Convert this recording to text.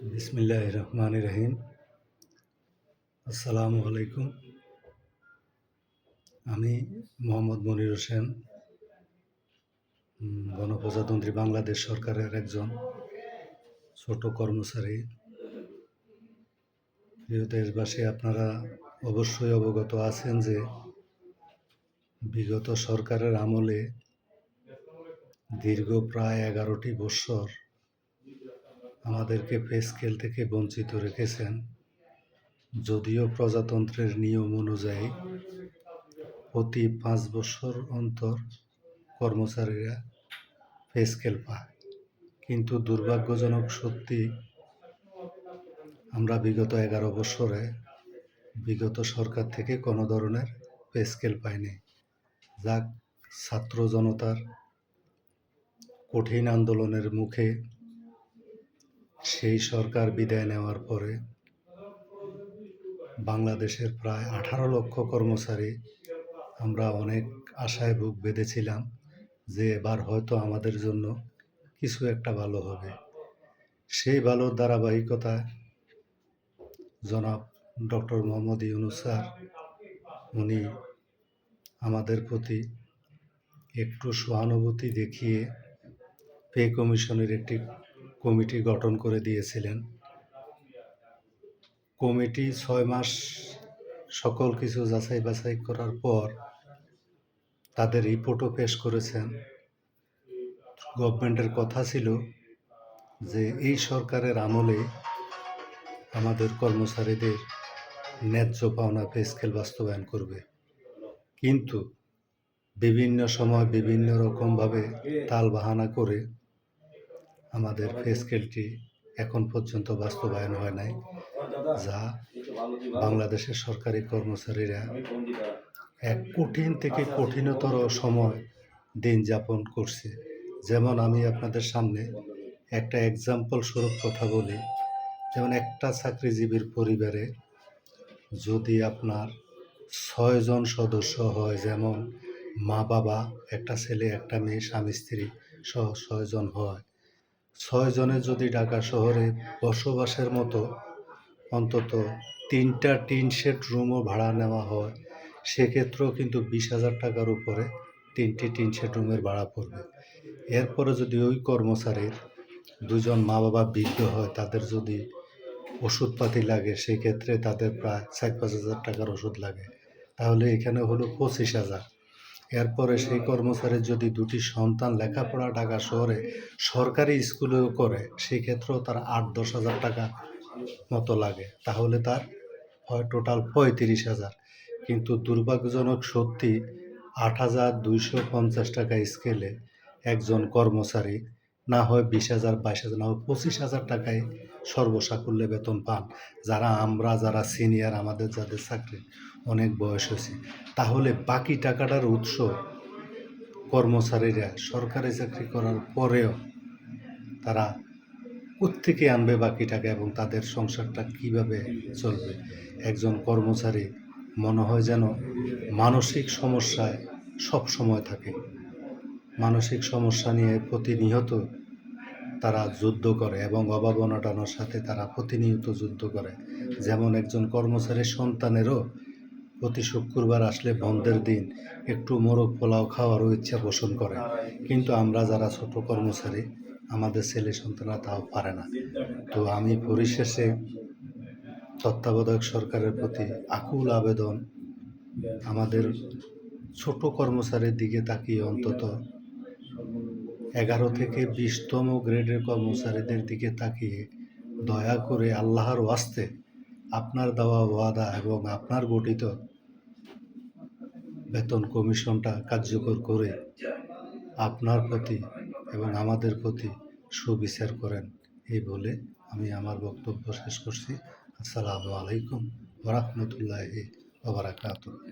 বিসমিল্লাহ রহমান রহিম আসসালামু আলাইকুম। আমি মোহাম্মদ মনির হোসেন গণপ্রজাতন্ত্রী বাংলাদেশ সরকারের একজন ছোট কর্মচারী। প্রিয় দেশবাসী, আপনারা অবশ্যই অবগত আছেন যে বিগত সরকারের আমলে দীর্ঘ প্রায় এগারোটি বৎসর আমাদেরকে পে স্কেল থেকে বঞ্চিত রেখেছেন। যদিও প্রজাতন্ত্রের নিয়ম অনুযায়ী প্রতি পাঁচ বছর অন্তর কর্মচারীরা পে স্কেল পায়। কিন্তু দুর্ভাগ্যজনক সত্যি আমরা বিগত এগারো বছরে বিগত সরকার থেকে কোনো ধরনের পে স্কেল পাইনি। যা ছাত্র জনতার কঠিন আন্দোলনের মুখে সেই সরকার বিদায় নেওয়ার পরে বাংলাদেশের প্রায় আঠারো লক্ষ কর্মচারী আমরা অনেক আশায় বুক বেঁধেছিলাম যে এবার হয়তো আমাদের জন্য কিছু একটা ভালো হবে। সেই ভালোর ধারাবাহিকতায় জনাব ডক্টর মোহাম্মদ ইউনুস স্যার, উনি আমাদের প্রতি একটু সহানুভূতি দেখিয়ে পে কমিশনের একটি কমিটি গঠন করে দিয়েছিলেন। কমিটি ছয় মাস সকল কিছু যাচাই বাছাই করার পর তাদের রিপোর্টও পেশ করেছেন। গভর্নমেন্টের কথা ছিল যে, এই সরকারের আমলে আমাদের কর্মচারীদের ন্যায্য পাওনা পে স্কেল বাস্তবায়ন করবে। কিন্তু বিভিন্ন সময় বিভিন্ন রকমভাবে তাল বাহানা করে আমাদের পে স্কেলটি এখন পর্যন্ত বাস্তবায়ন হয় নাই যা বাংলাদেশের সরকারি কর্মচারীরা এক কঠিন থেকে কঠিনতর সময় দিন যাপন করছে। যেমন আমি আপনাদের সামনে একটা এক্সাম্পল স্বরূপ কথা বলি। যেমন একটা চাকরিজীবীর পরিবারে যদি আপনার ছয়জন সদস্য হয় যেমন মা বাবা একটা ছেলে একটা মেয়ে স্বামী স্ত্রী সহ ছয়জন হয় ছয়জনে যদি ঢাকা শহরে বসবাসের মতো অন্তত তিনটা টিন শেড রুমও ভাড়া নেওয়া হয়, সেক্ষেত্রেও কিন্তু বিশ হাজার টাকার উপরে তিনটি টিন শেড রুমের ভাড়া পড়বে। এরপরে যদি ওই কর্মচারীর দুজন মা বাবা বৃদ্ধ হয়, তাদের যদি ওষুধপাতি লাগে, সেক্ষেত্রে তাদের প্রায় চার পাঁচ হাজার টাকার ওষুধ লাগে। তাহলে এখানে হলো পঁচিশ হাজার। এরপরে সেই কর্মচারীর যদি দুটি সন্তান লেখাপড়া ঢাকা শহরে সরকারি স্কুলেও করে, সেক্ষেত্রেও তার আট দশ হাজার টাকা মতো লাগে। তাহলে তার হয় টোটাল পঁয়ত্রিশ হাজার। কিন্তু দুর্ভাগ্যজনক সত্যি আট হাজার দুইশো পঞ্চাশ টাকা স্কেলে একজন কর্মচারী না হয় বিশ হাজার, বাইশ হাজার, না হয় পঁচিশ হাজার টাকায় সর্বসাকুল্যে বেতন পান। যারা আমরা, যারা সিনিয়র আমাদের, যাদের চাকরি অনেক বয়স হয়েছে, তাহলে বাকি টাকাটার উৎস কর্মচারীরা সরকারি চাকরি করার পরেও তারা কোত্থেকে আনবে বাকি টাকা এবং তাদের সংসারটা কীভাবে চলবে? একজন কর্মচারী মনে হয় যেন মানসিক সমস্যায় সব সময় থাকে। মানসিক সমস্যা নিয়ে প্রতিনিয়ত তারা যুদ্ধ করে এবং অভাব অনটনের সাথে তারা প্রতিনিয়ত যুদ্ধ করে। যেমন একজন কর্মচারীর সন্তানেরও প্রতি শুক্রবার আসলে বন্ধের দিন একটু মোরগ পোলাও খাওয়ারও ইচ্ছা পোষণ করে। কিন্তু আমরা যারা ছোট কর্মচারী, আমাদের ছেলে সন্তানরা তাও পারে না। তো আমি পরিশেষে তত্ত্বাবধায়ক সরকারের প্রতি আকুল আবেদন, আমাদের ছোট কর্মচারীর দিকে তাকিয়ে অন্তত এগারো থেকে বিশতম গ্রেডের কর্মচারীদের দিকে তাকিয়ে দয়া করে আল্লাহর ওয়াস্তে আপনার দেওয়া ওয়াদা এবং আপনার গঠিত বেতন কমিশনটা কার্যকর করে আপনার প্রতি এবং আমাদের প্রতি সুবিচার করেন। এই বলে আমি আমার বক্তব্য শেষ করছি। আসসালামু আলাইকুম ওরহমতুল্লাহি ওবরাকাতুহ